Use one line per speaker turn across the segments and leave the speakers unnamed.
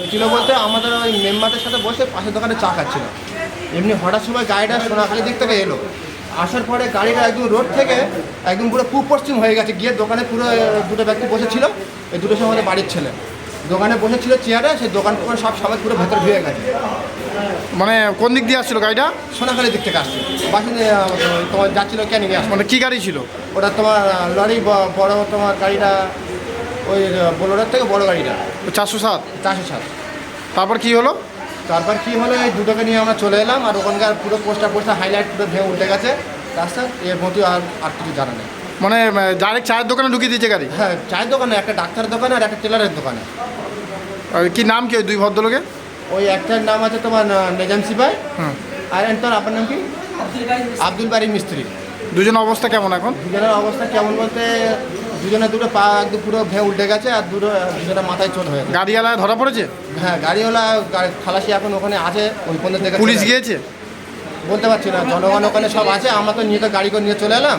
হয়েছিল বলতে আমাদের ওই মেম্বারদের সাথে বসে পাশের দোকানে চা খাচ্ছিল। এমনি হঠাৎ সময় গাড়িটা সোনাখালি দিক থেকে এলো। আসার পরে গাড়িটা একদম রোড থেকে একদম পুরো পূব পশ্চিম হয়ে গেছে। গিয়ে দোকানে পুরো দুটো ব্যক্তি বসেছিল। এই দুটো সময় বাড়ির ছেলে। দোকানে বসেছিল চেয়ারে সেই দোকান টোকান সব সবাই পুরো ভেতরে ঢুয়ে গেছে।
মানে কোন দিক দিয়ে আসছিল গাড়িটা?
সোনাখালি দিক থেকে আসছে। বাসে তোমার যাচ্ছিল আসছে
মানে কী গাড়ি ছিল?
ওটা তোমার লরি বড় তোমার গাড়িটা ওই বোলোরের থেকে বড় গাড়িটা।
চারশো সাত?
চারশো সাত।
তারপর কি হলো?
তারপর কি হলো? এই দুটোকে নিয়ে আমরা চলে এলাম আর ওখানকার পুরো পোস্টার পোস্টার হাইলাইট পুরো ভেঙে উঠে গেছে। রাস্তা এর মধ্যে আর আর কিছু জানা নেই।
মানে ডাইরেক্ট চায়ের দোকানে ঢুকিয়ে দিয়েছে গাড়ি?
হ্যাঁ চায়ের দোকানে একটা ডাক্তারের দোকানে আর একটা টেলারের দোকানে।
আর কি নাম কি ওই দুই ভদ্রলোকে
ওই একটার নাম আছে তোমার আহ, নেজামসি ভাই আর তোর আপনার নাম কি? আব্দুল বাড়ি মিস্ত্রি।
দুজনের অবস্থা কেমন এখন?
দুজনের অবস্থা কেমন বলতে দুজনে দুটো পা একদম পুরো ভে উল্টে গেছে আর দুটো দুজনের মাথায় চোট হয়েছে
গাড়িওয়ালা ধরা পড়েছে?
হ্যাঁ গাড়িওয়ালা গা- খালাসি এখন ওখানে আছে ওই পর্যন্ত দেখে
পুলিশ গিয়েছে?
বলতে পারছি না জনগণ ওখানে সব আছে আমরা তো নিয়ে তো গাড়ি করে নিয়ে চলে এলাম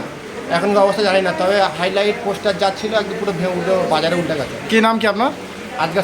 এখনকার অবস্থা জানি না তবে হাইলাইট পোস্টার যাচ্ছিল একদম পুরো ভে উল্টে বাজারে উল্টে গেছে।
কি নাম কি আপনার?
আজকাল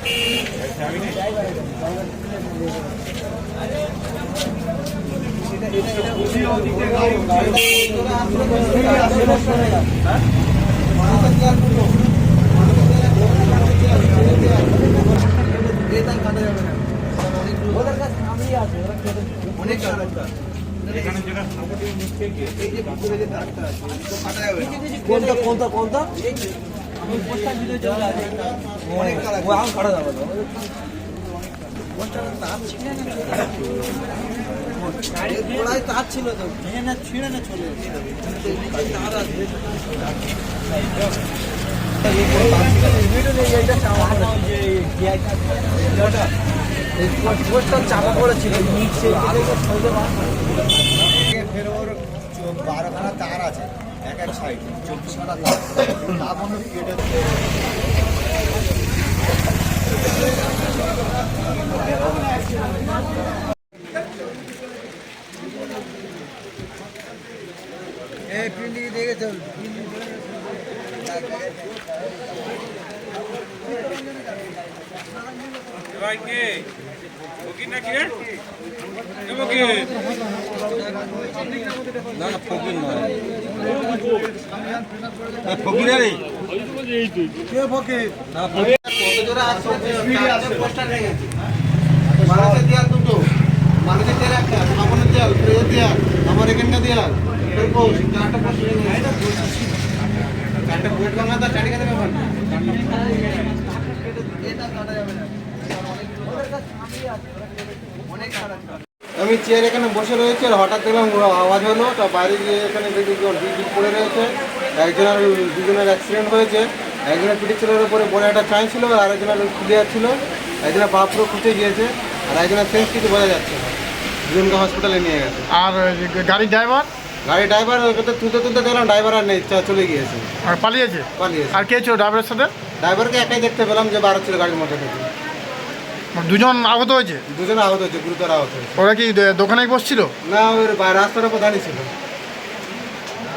সিপাই
কোনটা কোনটা কোনটা? অনেক কাটা যাবে না গোড়ায় তার ছিল তো ভেঙে না ছিঁড়ে না চলে চাপা পড়েছিল
ফের ওর বারোখানা তার আছে এক এক সাইড চব্বিশ কেটে
ফকির? না কি রে
মানুষের দেয়াল দুটো। মানুষের দেয়াল একটা সামনের দেয়াল ফ্রেজের দেয়াল আমার এখানকার দেয়াল চারটা পোস্ট চারটা বোর্ড ভাঙা তার চারিকা দেবে আমি চেয়ার এখানে বসে রয়েছে আর হঠাৎ দেখলাম আওয়াজ হলো তা বাইরে গিয়ে এখানে দেখি ডিপ পড়ে রয়েছে। একজনের দুজনের অ্যাক্সিডেন্ট হয়েছে একজনের পিঠে ছিল উপরে বড় একটা চাই ছিল আর একজনের ক্লিয়ার ছিল একজনের পা পুরো খুঁজে গিয়েছে আর একজনের সেন্স কিছু বোঝা যাচ্ছে না। দুজনকে হসপিটালে নিয়ে গেছে।
আর গাড়ির ড্রাইভার
গাড়ি ড্রাইভার তুলতে তুলতে দেখলাম ড্রাইভার আর নেই চলে গিয়েছে।
আর পালিয়েছে?
পালিয়েছে।
আর কে ছিল ড্রাইভারের সাথে?
ড্রাইভারকে একাই দেখতে পেলাম যে বারো ছিল গাড়ির মধ্যে থেকে।
মানে দুজন আহত হয়েছে?
দুজনে আহত হয়েছে গুরুতর আহত হয়েছে।
ওরা কি দোকানে বসছিল?
না ওই রাস্তার উপর দাঁড়িয়ে ছিল।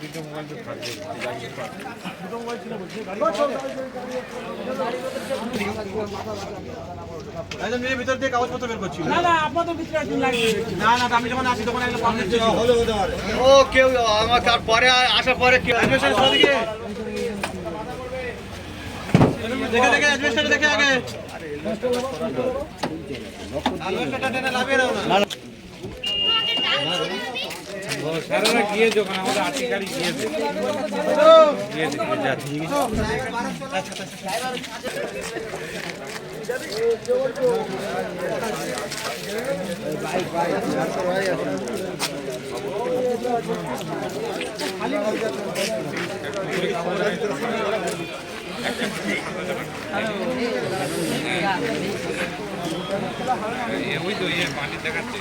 রাস্তার উপর দাঁড়িয়ে ছিল আমার নাম শফিকুল মন্ডল।
একজন মেয়ে ভিতর দিয়ে কাগজপত্র বের করছিল
না না আপনাদের ভিতরে একদিন লাগবে।
না না আমি যখন আসি তখন একটা পাবলিক ছিল। হলো হতে পারে ও কেউ আমার তারপরে আসার পরে কেউ অ্যাডমিশন সব দেখে দেখে অ্যাডমিশন দেখে আগে।
না।
স্যারেরা গিয়েছে ওখানে আমাদের আর্টি গাড়ি গিয়েছে গিয়েছে যাচ্ছি ওই তো ইয়ে পানি দেখাচ্ছে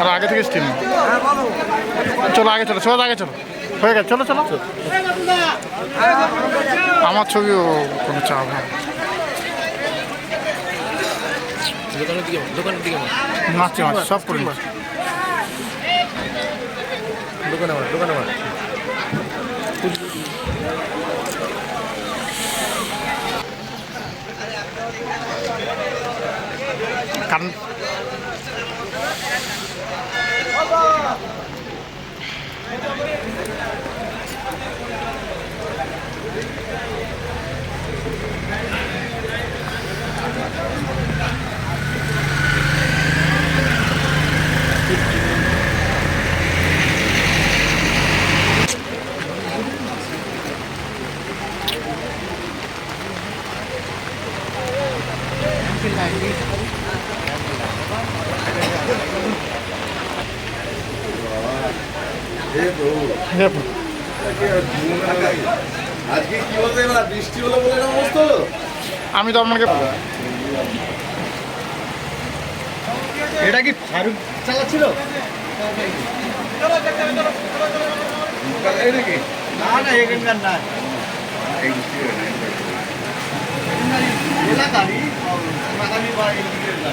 আর আগে থেকে স্টিম চলো আগে চলো চলো আগে চলো। হয়ে গেছে চলো চলো। আমার ছবিও কোনো চাপ না।
দোকানের দিকে দোকানের দিকে
মারছি সব করে নিচ্ছি।
দোকানে দোকানে আমার
কারণ দেখো,
আজকে কি বলতে না বৃষ্টি হলো বলে না
আমি তো আপনাকে
এটা কি ফারুক চালাচ্ছিল?
না না এখানকার না। এলাকারই এলাকারই বা না।